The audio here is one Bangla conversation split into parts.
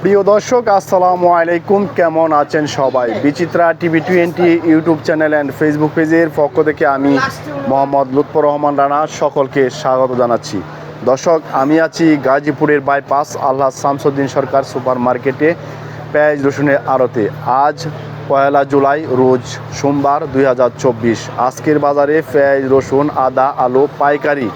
প্রিয় দর্শক, আসসালামু আলাইকুম। কেমন আছেন সবাই? Bichitra TV twenty YouTube channel and Facebook পেজের পক্ষ থেকে আমি মোহাম্মদ লুৎফর রহমান রানা সকলকে স্বাগত জানাচ্ছি। দর্শক, আমি আছি গাজীপুরের বাইপাস আল্লাহ শামসুদ্দিন সরকার সুপার মার্কেটে পেঁয়াজ রসুনের আড়তে। আজ পয়লা জুলাই, রোজ সোমবার দুই হাজার চব্বিশ। আজকের বাজারে পেঁয়াজ রসুন, আদা, আলু, পাইকারি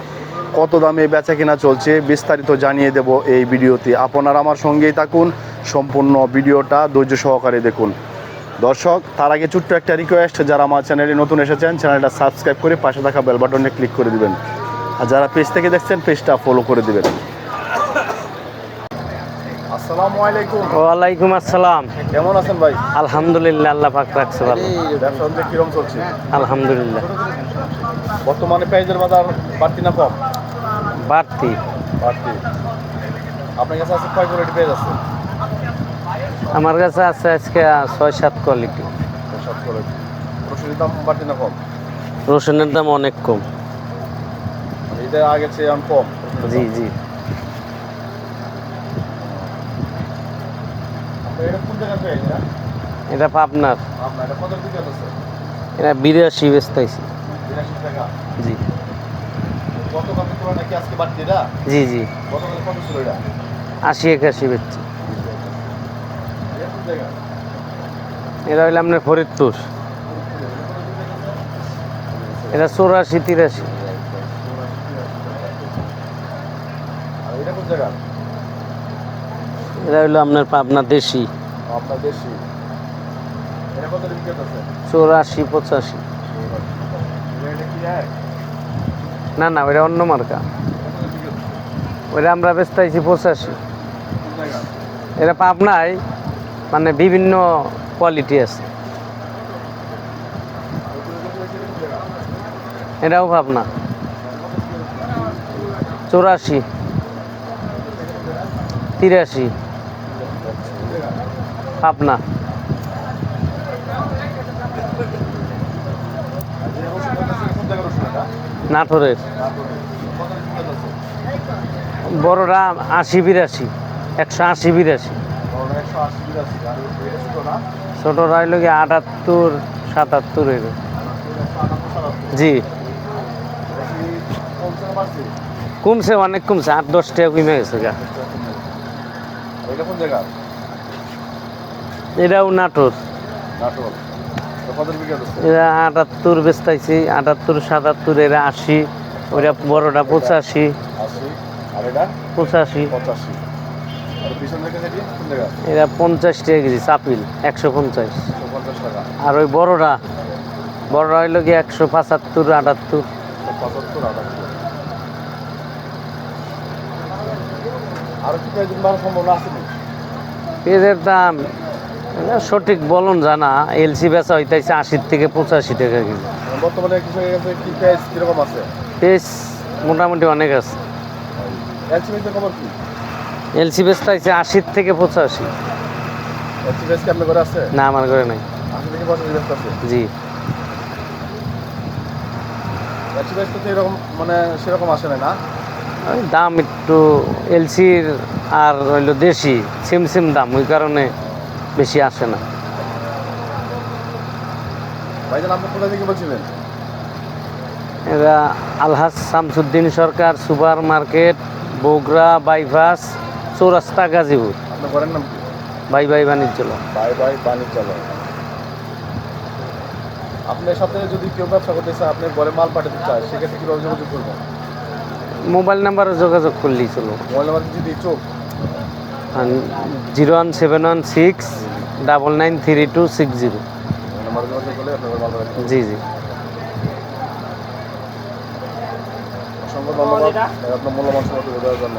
কত দামে বেচা কেনা চলছে বিস্তারিত জানিয়ে দেব এই ভিডিওতে। আপনারা আমার সঙ্গেই থাকুন সম্পূর্ণ ভিডিওটা ধৈর্য সহকারে দেখুন। দর্শক তার আগে ছোট্ট একটা রিকোয়েস্ট যারা আমার চ্যানেলে নতুন এসেছেন চ্যানেলটা সাবস্ক্রাইব করে পাশে থাকা বেল বাটনে ক্লিক করে দিবেন। আর যারা পেজ থেকে দেখছেন পেজটা ফলো করে দিবেন। আসসালামু আলাইকুম। ওয়ালাইকুম আসসালাম। কেমন আছেন ভাই? আলহামদুলিল্লাহ আল্লাহ পাক রাখছে ভালো ব্যবসা বাণিজ্য চলছে? আলহামদুলিল্লাহ। বর্তমানে পেঁয়াজের বাজার বাড়তি না কম? বাড়তি। বাড়তি। আপনার কাছে আছে কয় কোয়ালিটি পেঁয়াজ আছে? আমার কাছে আছে আজকে ছয় সাত কোয়ালিটি রসুনের দাম বাড়তি না কম? রসুনের দাম অনেক কম। মানে এটা আগে চেয়ে কম। জি জি। এটা পাবনার। এটা বিরাশি বেচতেছি জি। কত কাপড় নাকি আজকে বাড়তি এটা জি জি। কত কত ছিল এটা? আশি একাশি বেচছি। এটা এটা হইলে আপনার ফরিদপুর। এটা চৌরাশি তিরাশি। এটা এটা হইল আপনার পাবনা দেশি। চৌরাশি পঁচাশি। না না ওটা অন্য মার্কা। ওটা আমরা বেচতেছি পঁচাশি। এটা পাবনায় মানে বিভিন্ন কোয়ালিটি আছে। এটাও পাবনা। চৌরাশি। তিরাশি। পাবনা কোন জায়গা রসুন এটা নাটোরের। বড়রা আশি বিরাশি একশো আশি বিরাশি। ছোটরা হইল কি আটাত্তর সাতাত্তর এর জি। কমছে অনেক কমছে আট দশ টাকা কমে গেছে গা। এটাও নাটোর। নাটোর। এরা আটাত্তর বেচতাইছি আটাত্তর সাতাত্তর এরা আশি ওরা বড়টা পঁচাশি। পঁচাশি। এরা পঞ্চাশ টাকা কেজি চাপিল একশো পঞ্চাশ। আর ওই বড়টা বড়টা হইল কি একশো পঁচাত্তর আটাত্তর। বাড়ার? পেঁয়াজের দাম সঠিক বলুন জানা। এলসি বেচা হইতেছে আশির থেকে পঁচাশি টাকা কেজি। মানে বর্তমানে কি পেঁয়াজ কীরকম আছে? পেঁয়াজ মোটামুটি অনেক আছে। এলসি পেঁয়াজের খবর কি? এলসি বেচতেছে আশির থেকে পঁচাশি। এলসি কি আপনার ঘরে আছে? না আমার ঘরে নাই। আশি থেকে পঁচাশি ব্যস্ত আছে? জি। এলসি তো এরকম মানে সেরকম আসে না? দাম একটু এলসির আর হইল দেশি সেম সেম দাম ওই কারণে বেশি আসে না। এরা Alhaj Shamsuddin Sarkar super market Bogura bypass চৌরাস্তা গাজীপুর। বাই বাই বাণিজ্য। বাই বাই বাণিজ্যালয়। আপনার সাথে যদি কেউ ব্যবসা করতে চায় আপনি ঘরে মাল পাঠাতে চায় সেক্ষেত্রে কীভাবে যোগাযোগ করবেন? মোবাইল নাম্বারে যোগাযোগ করলেই চলো মোবাইল নাম্বার যদি চোখ? Zero one seven one six double nine three two six zero জি জি। অসংখ্য ধন্যবাদ। আপনার মূল্যবান সময় দেওয়ার জন্য।